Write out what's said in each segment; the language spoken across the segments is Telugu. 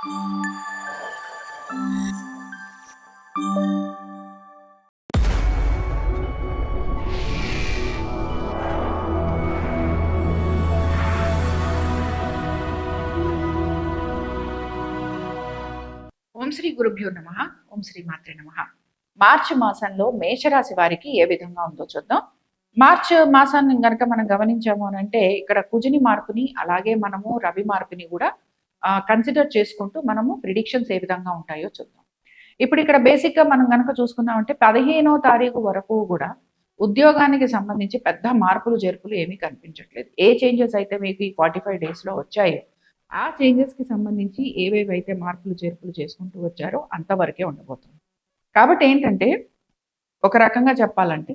ఓం శ్రీ గురుభ్యో నమ. ఓం శ్రీ మాత్రే నమ. మార్చి మాసంలో మేషరాశి వారికి ఏ విధంగా ఉందో చూద్దాం. మార్చ్ మాసాన్ని కనుక మనం గమనించాము అని అంటే ఇక్కడ కుజుని మార్పుని అలాగే మనము రవి మార్పుని కూడా కన్సిడర్ చేసుకుంటూ మనము ప్రిడిక్షన్స్ ఏ విధంగా ఉంటాయో చూద్దాం. ఇప్పుడు ఇక్కడ బేసిక్గా మనం కనుక చూసుకున్నామంటే పదిహేనో తారీఖు వరకు కూడా ఉద్యోగానికి సంబంధించి పెద్ద మార్పులు జరుపులు ఏమీ కనిపించట్లేదు. ఏ చేంజెస్ అయితే మీకు ఈ ఫార్టీ ఫైవ్ డేస్లో వచ్చాయో ఆ చేంజెస్కి సంబంధించి ఏవేవైతే మార్పులు చేర్పులు చేసుకుంటూ వచ్చారో అంతవరకే ఉండబోతుంది. కాబట్టి ఏంటంటే ఒక రకంగా చెప్పాలంటే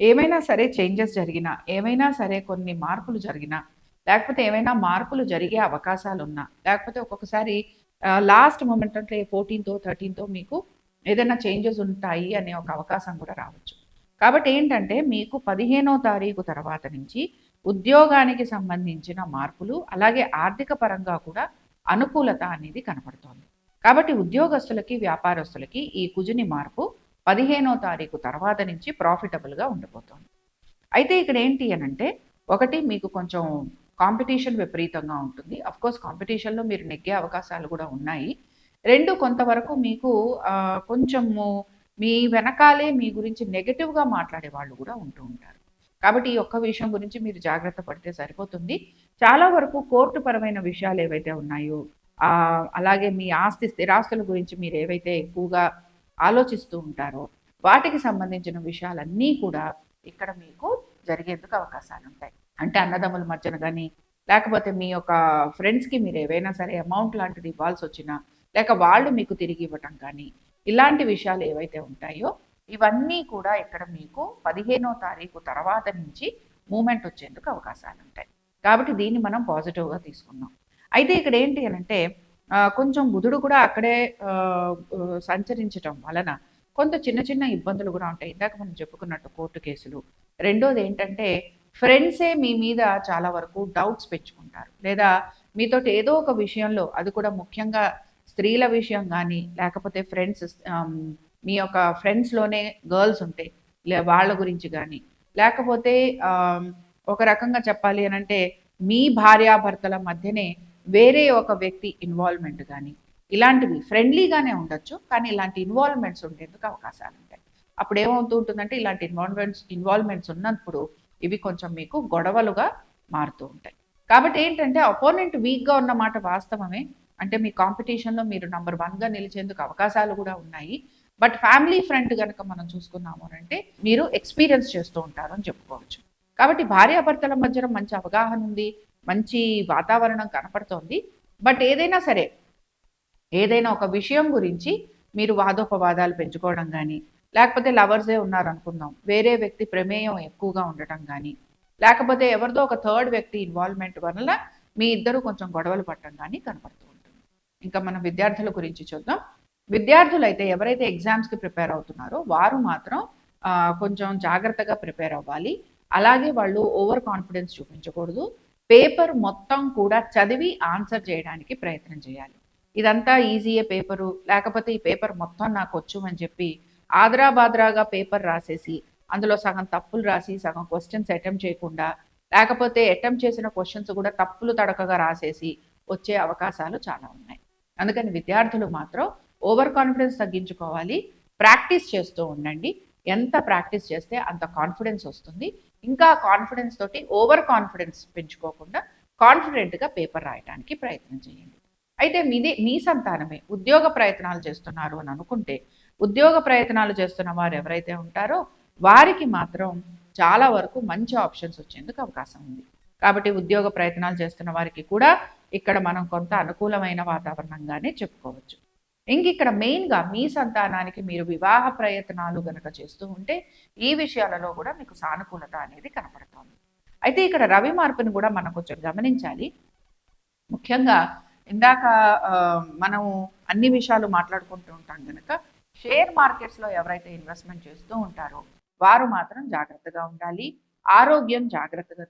ఏమైనా సరే చేంజెస్ జరిగినా ఏమైనా సరే కొన్ని మార్పులు జరిగినా లేకపోతే ఏమైనా మార్పులు జరిగే అవకాశాలు ఉన్నా లేకపోతే ఒక్కొక్కసారి లాస్ట్ మూమెంట్ అంటే ఫోర్టీన్తో థర్టీన్తో మీకు ఏదైనా చేంజెస్ ఉంటాయి అనే ఒక అవకాశం కూడా రావచ్చు. కాబట్టి ఏంటంటే మీకు పదిహేనో తారీఖు తర్వాత నుంచి ఉద్యోగానికి సంబంధించిన మార్పులు అలాగే ఆర్థిక పరంగా కూడా అనుకూలత అనేది కనపడుతోంది. కాబట్టి ఉద్యోగస్తులకి వ్యాపారస్తులకి ఈ కుజుని మార్పు పదిహేనో తారీఖు తర్వాత నుంచి ప్రాఫిటబుల్గా ఉండిపోతుంది అయితే ఇక్కడ ఏంటి అని అంటే ఒకటి మీకు కొంచెం కాంపిటీషన్ విపరీతంగా ఉంటుంది. కోర్స్ కాంపిటీషన్లో మీరు నెగ్గే అవకాశాలు కూడా ఉన్నాయి. రెండు కొంతవరకు మీకు కొంచెము మీ వెనకాలే మీ గురించి నెగటివ్గా మాట్లాడే వాళ్ళు కూడా ఉంటూ ఉంటారు. కాబట్టి ఈ ఒక్క విషయం గురించి మీరు జాగ్రత్త పడితే సరిపోతుంది. చాలా వరకు కోర్టు పరమైన విషయాలు ఏవైతే ఉన్నాయో అలాగే మీ ఆస్తి స్థిరాస్తుల గురించి మీరు ఏవైతే ఎక్కువగా ఆలోచిస్తూ ఉంటారో వాటికి సంబంధించిన విషయాలన్నీ కూడా ఇక్కడ మీకు జరిగేందుకు అవకాశాలు ఉంటాయి. అంటే అన్నదమ్ముల మధ్యన కానీ లేకపోతే మీ యొక్క ఫ్రెండ్స్కి మీరు ఏవైనా సరే అమౌంట్ లాంటిది ఇవ్వాల్సి వచ్చినా లేక వాళ్ళు మీకు తిరిగి ఇవ్వటం కానీ ఇలాంటి విషయాలు ఏవైతే ఉంటాయో ఇవన్నీ కూడా ఇక్కడ మీకు పదిహేనో తారీఖు తర్వాత నుంచి మూమెంట్ వచ్చేందుకు అవకాశాలు ఉంటాయి. కాబట్టి దీన్ని మనం పాజిటివ్గా తీసుకున్నాం. అయితే ఇక్కడ ఏంటి అని అంటే కొంచెం బుధుడు కూడా అక్కడే సంచరించటం వలన కొంత చిన్న చిన్న ఇబ్బందులు కూడా ఉంటాయి. ఇందాక మనం చెప్పుకున్నట్టు కోర్టు కేసులు. రెండోది ఏంటంటే ఫ్రెండ్సే మీ మీద చాలా వరకు డౌట్స్ పెంచుకుంటారు. లేదా మీతోటి ఏదో ఒక విషయంలో అది కూడా ముఖ్యంగా స్త్రీల విషయం కానీ లేకపోతే ఫ్రెండ్స్ మీ యొక్క ఫ్రెండ్స్లోనే గర్ల్స్ ఉంటాయి వాళ్ళ గురించి కానీ లేకపోతే ఒక రకంగా చెప్పాలి అని అంటే మీ భార్యాభర్తల మధ్యనే వేరే ఒక వ్యక్తి ఇన్వాల్వ్మెంట్ కానీ ఇలాంటివి ఫ్రెండ్లీగానే ఉండొచ్చు కానీ ఇలాంటి ఇన్వాల్వ్మెంట్స్ ఉండేందుకు అవకాశాలు ఉంటాయి అప్పుడు ఏమవుతూ ఉంటుందంటే ఇలాంటి ఇన్వాల్వ్మెంట్స్ ఇన్వాల్వ్మెంట్స్ ఉన్నప్పుడు ఇవి కొంచెం మీకు గొడవలుగా మారుతూ ఉంటాయి. కాబట్టి ఏంటంటే అపోనెంట్ వీక్గా ఉన్న మాట వాస్తవమే. అంటే మీ కాంపిటీషన్లో మీరు నంబర్ వన్గా నిలిచేందుకు అవకాశాలు కూడా ఉన్నాయి. బట్ ఫ్యామిలీ ఫ్రెండ్ కనుక మనం చూసుకున్నాము అంటే మీరు ఎక్స్పీరియన్స్ చేస్తూ ఉంటారు అని చెప్పుకోవచ్చు. కాబట్టి భార్యాభర్తల మధ్యన మంచి అవగాహన ఉంది. మంచి వాతావరణం కనపడుతోంది. బట్ ఏదైనా సరే ఏదైనా ఒక విషయం గురించి మీరు వాదోపవాదాలు పెంచుకోవడం కానీ లేకపోతే లవర్సే ఉన్నారు అనుకుందాం వేరే వ్యక్తి ప్రమేయం ఎక్కువగా ఉండటం కానీ లేకపోతే ఎవరిదో ఒక థర్డ్ వ్యక్తి ఇన్వాల్వ్మెంట్ వల్ల మీ ఇద్దరు కొంచెం గొడవలు పట్టడం కానీ కనపడుతూ ఉంటుంది. ఇంకా మనం విద్యార్థుల గురించి చూద్దాం. విద్యార్థులు అయితే ఎవరైతే ఎగ్జామ్స్కి ప్రిపేర్ అవుతున్నారో వారు మాత్రం కొంచెం జాగ్రత్తగా ప్రిపేర్ అవ్వాలి. అలాగే వాళ్ళు ఓవర్ కాన్ఫిడెన్స్ చూపించకూడదు. పేపర్ మొత్తం కూడా చదివి ఆన్సర్ చేయడానికి ప్రయత్నం చేయాలి. ఇదంతా ఈజీయే పేపరు. లేకపోతే ఈ పేపర్ మొత్తం నాకు వచ్చు అని చెప్పి ఆద్రాబాద్రాగా పేపర్ రాసేసి అందులో సగం తప్పులు రాసి సగం క్వశ్చన్స్ అటెంప్ట్ చేయకుండా లేకపోతే అటెంప్ట్ చేసిన క్వశ్చన్స్ కూడా తప్పులు తడకగా రాసేసి వచ్చే అవకాశాలు చాలా ఉన్నాయి. అందుకని విద్యార్థులు మాత్రం ఓవర్ కాన్ఫిడెన్స్ తగ్గించుకోవాలి. ప్రాక్టీస్ చేస్తూ ఉండండి. ఎంత ప్రాక్టీస్ చేస్తే అంత కాన్ఫిడెన్స్ వస్తుంది. ఇంకా కాన్ఫిడెన్స్ తోటి ఓవర్ కాన్ఫిడెన్స్ పెంచుకోకుండా కాన్ఫిడెంట్గా పేపర్ రాయడానికి ప్రయత్నం చేయండి. అయితే మీదే మీ సంతానమే ఉద్యోగ ప్రయత్నాలు చేస్తున్నారు అని అనుకుంటే ఉద్యోగ ప్రయత్నాలు చేస్తున్న వారు ఎవరైతే ఉంటారో వారికి మాత్రం చాలా వరకు మంచి ఆప్షన్స్ వచ్చేందుకు అవకాశం ఉంది. కాబట్టి ఉద్యోగ ప్రయత్నాలు చేస్తున్న వారికి కూడా ఇక్కడ మనం కొంత అనుకూలమైన వాతావరణంగానే చెప్పుకోవచ్చు. ఇంక ఇక్కడ మెయిన్గా మీ సంతానానికి మీరు వివాహ ప్రయత్నాలు గనక చేస్తూ ఉంటే ఈ విషయాలలో కూడా మీకు సానుకూలత అనేది కనపడుతోంది. అయితే ఇక్కడ రవి మార్పుని కూడా మనం కొంచెం గమనించాలి. ముఖ్యంగా ఇందాక మనం అన్ని విషయాలు మాట్లాడుకుంటూ ఉంటాం కనుక షేర్ మార్కెట్స్లో ఎవరైతే ఇన్వెస్ట్మెంట్ చేస్తూ ఉంటారో వారు మాత్రం జాగ్రత్తగా ఉండాలి. ఆరోగ్యం జాగ్రత్తగా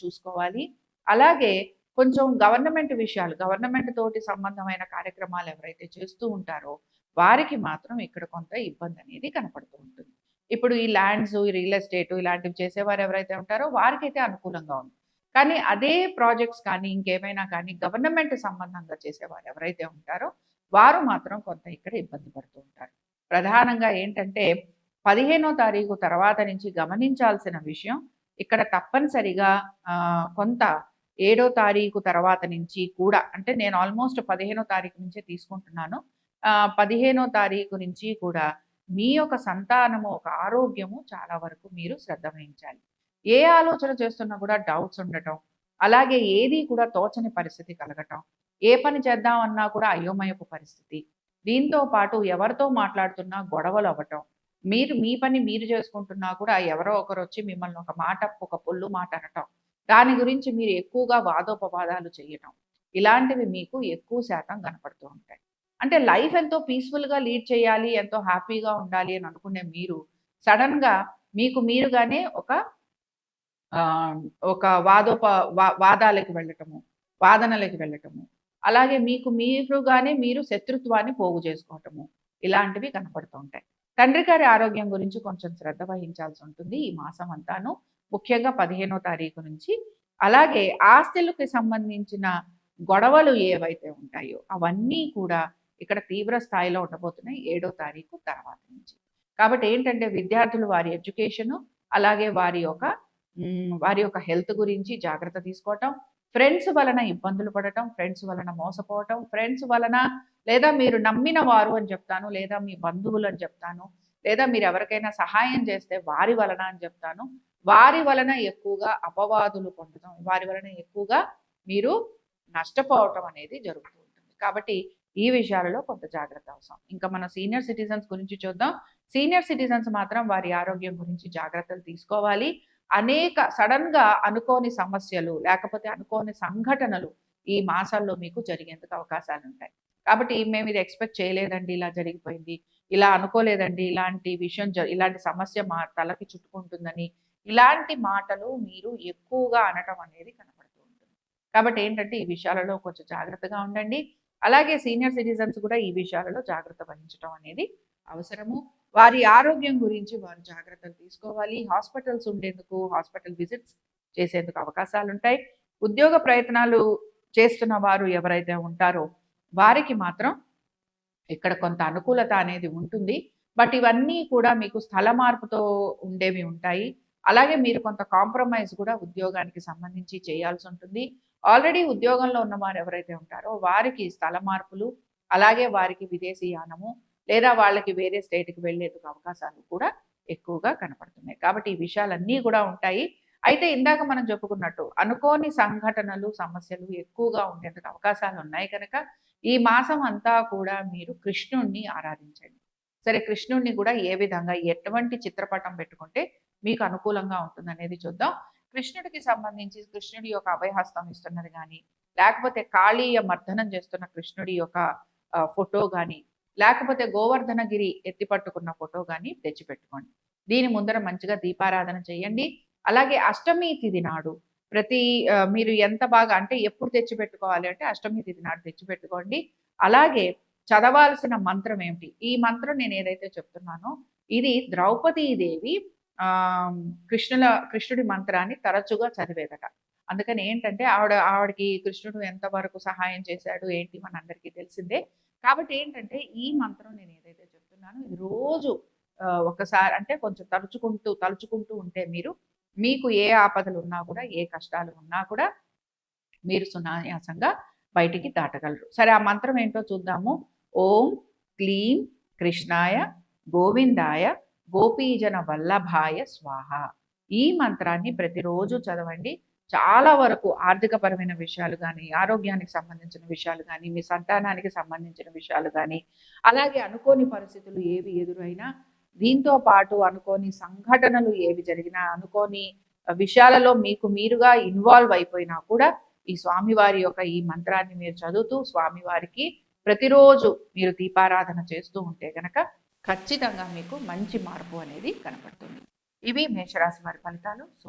చూసుకోవాలి. అలాగే కొంచెం గవర్నమెంట్ విషయాలు గవర్నమెంట్ తోటి సంబంధమైన కార్యక్రమాలు ఎవరైతే చేస్తూ ఉంటారో వారికి మాత్రం ఇక్కడ కొంత ఇబ్బంది అనేది కనపడుతూ ఉంటుంది. ఇప్పుడు ఈ ల్యాండ్స్ ఈ రియల్ ఎస్టేట్ ఇలాంటివి చేసేవారు ఎవరైతే ఉంటారో వారికైతే అనుకూలంగా ఉంది. కానీ అదే ప్రాజెక్ట్స్ కానీ ఇంకేమైనా కానీ గవర్నమెంట్ సంబంధంగా చేసేవారు ఎవరైతే ఉంటారో వారు మాత్రం కొంత ఇక్కడ ఇబ్బంది పడుతూ ఉంటారు. ప్రధానంగా ఏంటంటే పదిహేనో తారీఖు తర్వాత నుంచి గమనించాల్సిన విషయం ఇక్కడ తప్పనిసరిగా కొంత ఏడో తారీఖు తర్వాత నుంచి కూడా అంటే నేను ఆల్మోస్ట్ పదిహేనో తారీఖు నుంచే తీసుకుంటున్నాను పదిహేనో తారీఖు నుంచి కూడా మీ యొక్క సంతానము ఒక ఆరోగ్యము చాలా వరకు మీరు శ్రద్ధ వహించాలి. ఏ ఆలోచన చేస్తున్నా కూడా డౌట్స్ ఉండటం అలాగే ఏది కూడా తోచని పరిస్థితి కలగటం ఏ పని చేద్దామన్నా కూడా అయోమయపు పరిస్థితి దీంతో పాటు ఎవరితో మాట్లాడుతున్నా గొడవలు అవ్వటం. మీరు మీ పని మీరు చేసుకుంటున్నా కూడా ఎవరో ఒకరు వచ్చి మిమ్మల్ని ఒక మాట ఒక పొల్లు మాట అనటం. దాని గురించి మీరు ఎక్కువగా వాదోపవాదాలు చేయటం. ఇలాంటివి మీకు ఎక్కువ శాతం కనపడుతూ ఉంటాయి. అంటే లైఫ్ ఎంతో పీస్ఫుల్గా లీడ్ చేయాలి ఎంతో హ్యాపీగా ఉండాలి అని అనుకునే మీరు సడన్గా మీకు మీరుగానే ఒక ఒక వాదోప వాదాలకి వెళ్ళటము వాదనలకు వెళ్ళటము అలాగే మీకు మీరుగానే మీరు శత్రుత్వాన్ని పోగు చేసుకోవటము ఇలాంటివి కనపడుతుంటాయి. తండ్రి గారి ఆరోగ్యం గురించి కొంచెం శ్రద్ధ వహించాల్సి ఉంటుంది ఈ మాసం అంతాను. ముఖ్యంగా పదిహేనో తారీఖు నుంచి. అలాగే ఆస్తులకి సంబంధించిన గొడవలు ఏవైతే ఉంటాయో అవన్నీ కూడా ఇక్కడ తీవ్ర స్థాయిలో ఉండబోతున్నాయి ఏడో తారీఖు తర్వాత నుంచి. కాబట్టి ఏంటంటే విద్యార్థులు వారి ఎడ్యుకేషను అలాగే వారి యొక్క వారి యొక్క హెల్త్ గురించి జాగ్రత్త తీసుకోవటం ఫ్రెండ్స్ వలన ఇబ్బందులు పడటం ఫ్రెండ్స్ వలన మోసపోవటం ఫ్రెండ్స్ వలన లేదా మీరు నమ్మిన వారు అని చెప్తాను లేదా మీ బంధువులు అని చెప్తాను లేదా మీరు ఎవరికైనా సహాయం చేస్తే వారి వలన అని చెప్తాను. వారి వలన ఎక్కువగా అపవాదులు పొందడం వారి వలన ఎక్కువగా మీరు నష్టపోవటం అనేది జరుగుతూ ఉంటుంది. కాబట్టి ఈ విషయాలలో కొంత జాగ్రత్త అవసరం. ఇంకా మన సీనియర్ సిటిజన్స్ గురించి చూద్దాం. సీనియర్ సిటిజన్స్ మాత్రం వారి ఆరోగ్యం గురించి జాగ్రత్తలు తీసుకోవాలి. అనేక సడన్గా అనుకోని సమస్యలు లేకపోతే అనుకోని సంఘటనలు ఈ మాసాల్లో మీకు జరిగేందుకు అవకాశాలు ఉంటాయి. కాబట్టి మేము ఇది ఎక్స్పెక్ట్ చేయలేదండి ఇలా జరిగిపోయింది ఇలా అనుకోలేదండి ఇలాంటి విషయం ఇలాంటి సమస్య మా తలకి చుట్టుకుంటుందని ఇలాంటి మాటలు మీరు ఎక్కువగా అనటం అనేది కనపడుతూ ఉంటుంది. కాబట్టి ఏంటంటే ఈ విషయాలలో కొంచెం జాగ్రత్తగా ఉండండి. అలాగే సీనియర్ సిటిజన్స్ కూడా ఈ విషయాలలో జాగ్రత్త వహించడం అనేది అవసరము. వారి ఆరోగ్యం గురించి వారు జాగ్రత్తలు తీసుకోవాలి. హాస్పిటల్స్ ఉండేందుకు హాస్పిటల్ విజిట్స్ చేసేందుకు అవకాశాలు ఉంటాయి ఉద్యోగ ప్రయత్నాలు చేస్తున్న వారు ఎవరైతే ఉంటారో వారికి మాత్రం ఇక్కడ కొంత అనుకూలత అనేది ఉంటుంది. బట్ ఇవన్నీ కూడా మీకు స్థల మార్పుతో ఉండేవి ఉంటాయి. అలాగే మీరు కొంత కాంప్రమైజ్ కూడా ఉద్యోగానికి సంబంధించి చేయాల్సి ఉంటుంది. ఆల్రెడీ ఉద్యోగంలో ఉన్నవారు ఎవరైతే ఉంటారో వారికి స్థల మార్పులు అలాగే వారికి విదేశీయానము లేదా వాళ్ళకి వేరే స్టేట్కి వెళ్ళేందుకు అవకాశాలు కూడా ఎక్కువగా కనపడుతున్నాయి. కాబట్టి ఈ విషయాలన్నీ కూడా ఉంటాయి. అయితే ఇందాక మనం చెప్పుకున్నట్టు అనుకోని సంఘటనలు సమస్యలు ఎక్కువగా ఉండేందుకు అవకాశాలు ఉన్నాయి కనుక ఈ మాసం అంతా కూడా మీరు కృష్ణుణ్ణి ఆరాధించండి. సరే కృష్ణుణ్ణి కూడా ఏ విధంగా ఎటువంటి చిత్రపటం పెట్టుకుంటే మీకు అనుకూలంగా ఉంటుంది అనేది చూద్దాం. కృష్ణుడికి సంబంధించి కృష్ణుడి యొక్క అభయహస్తం ఇస్తున్నది కానీ లేకపోతే కాళీయ మర్దనం చేస్తున్న కృష్ణుడి యొక్క ఫోటో కానీ లేకపోతే గోవర్ధనగిరి ఎత్తి పట్టుకున్న ఫోటో కానీ తెచ్చిపెట్టుకోండి. దీని ముందర మంచిగా దీపారాధన చేయండి. అలాగే అష్టమి తిథి నాడు ప్రతి మీరు ఎంత బాగా అంటే ఎప్పుడు తెచ్చిపెట్టుకోవాలి అంటే అష్టమి తిథి నాడు తెచ్చిపెట్టుకోండి. అలాగే చదవాల్సిన మంత్రం ఏమిటి? ఈ మంత్రం నేను ఏదైతే చెప్తున్నానో ఇది ద్రౌపదీదేవి కృష్ణుల కృష్ణుడి మంత్రాన్ని తరచుగా చదివేదట. అందుకని ఏంటంటే ఆవిడ ఆవిడకి కృష్ణుడు ఎంతవరకు సహాయం చేశాడు ఏంటి మన అందరికీ తెలిసిందే. కాబట్టి ఏంటంటే ఈ మంత్రం నేను ఏదైతే చెప్తున్నానో ఇది రోజు ఒకసారి అంటే కొంచెం తలుచుకుంటూ తలుచుకుంటూ ఉంటే మీరు మీకు ఏ ఆపదలు ఉన్నా కూడా ఏ కష్టాలు ఉన్నా కూడా మీరు సునాయాసంగా బయటికి దాటగలరు. సరే ఆ మంత్రం ఏంటో చూద్దాము. ఓం క్లీం కృష్ణాయ గోవిందాయ గోపీజన వల్లభాయ స్వాహ. ఈ మంత్రాన్ని ప్రతిరోజు చదవండి. చాలా వరకు ఆర్థికపరమైన విషయాలు కానీ ఆరోగ్యానికి సంబంధించిన విషయాలు కానీ మీ సంతానానికి సంబంధించిన విషయాలు కానీ అలాగే అనుకోని పరిస్థితులు ఏవి ఎదురైనా దీంతో పాటు అనుకోని సంఘటనలు ఏవి జరిగినా అనుకోని విషయాలలో మీకు మీరుగా ఇన్వాల్వ్ అయిపోయినా కూడా ఈ స్వామివారి యొక్క ఈ మంత్రాన్ని మీరు చదువుతూ స్వామివారికి ప్రతిరోజు మీరు దీపారాధన చేస్తూ ఉంటే కనుక ఖచ్చితంగా మీకు మంచి మార్పు అనేది కనపడుతుంది. ఇవి మేషరాశి వారి ఫలితాలు. సో